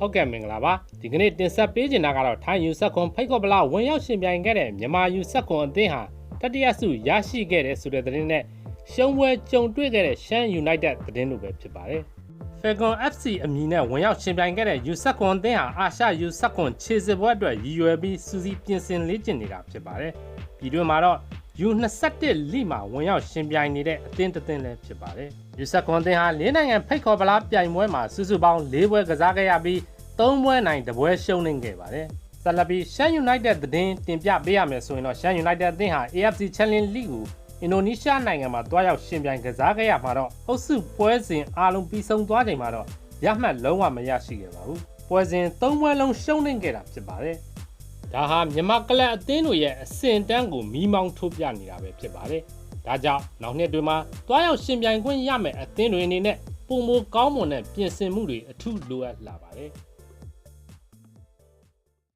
ဟုတ်ကဲ့မင်္ဂလာပါဒီကနေ့တင်ဆက်ပေးချင်တာကတော့ထိုင်းယူဆက်ခွန်ဖိတ်ခေါ်ပလာဝင်ရောက်ရှင်ပြိုင်ခဲ့တဲ့မြန်မာယူဆက်ခွန်အသင်းဟာတတိယဆုရရှိခဲ့တဲ့ဆိုတဲ့သတင်းနဲ့ရှုံးပွဲကြုံတွေ့ခဲ့တဲ့ရှမ်း United သတင်းလိုပဲဖြစ်ပါတယ် Falcon FC အမည်နဲ့ဝင်ရောက်ရှင်ပြိုင်ခဲ့တဲ့ယူဆက်ခွန်အသင်းဟာအာရှယူဆက်ခွန်ခြေစစ်ပွဲအတွက်ရည်ရွယ်ပြီးစူးစီးပြင်ဆင်လေ့ကျင့်နေတာဖြစ်ပါတယ်ပြည်တွင်းမှာတော့ U21 လိမှာဝင်ရောက်ရှင်ပြိုင်နေတဲ့အသင်းတစ်သင်းလည်းဖြစ်ပါတယ်ယူဆက်ခွန်အသင်းဟာ၄နိုင်ငံဖိတ်ခေါ်ပလားပြိုင်ပွဲမှာစုစုပေါင်း၄ပွဲကစားခဲ့ရပြီး၃ပွဲနိုင်တစ်ပွဲရှုံးနေခဲ့ပါတယ်ဆက်လက်ပြီးရှမ်း United သတင်းတင်ပြပေးရမယ်ဆိုရင်တော့ရှမ်း United အသင်းဟာ AFC Challenge League ကိုအင်ဒိုနီးရှားနိုင်ငံမှာတွားရောက်ရှင်ပြိုင်ကစားခဲ့ရမှာတော့အုပ်စုပွဲစဉ်အားလုံးပြီးဆုံးသွားချိန်မှာတော့ရမှတ်လုံးဝမရရှိခဲ့ပါဘူးပွဲစဉ်၃ပွဲလုံးရှုံးနေခဲ့တာဖြစ်ပါတယ် ဒါဟာမြန်မာကလပ်အသင်းတို့ရဲ့အဆင့်တန်းကိုမီးမောင်းထိုးပြနေတာပဲဖြစ်ပါတယ်ဒါကြောင့်နောက်နှစ်တွေမှာတွားရောက်ရှင်ပြိုင်ခွင့်ရမယ်အသင်းတွေအနေနဲ့ပုံမကောင်းမွန်တဲ့ပြင်ဆင်မှုတွေအထူးလိုအပ်လာပါတယ်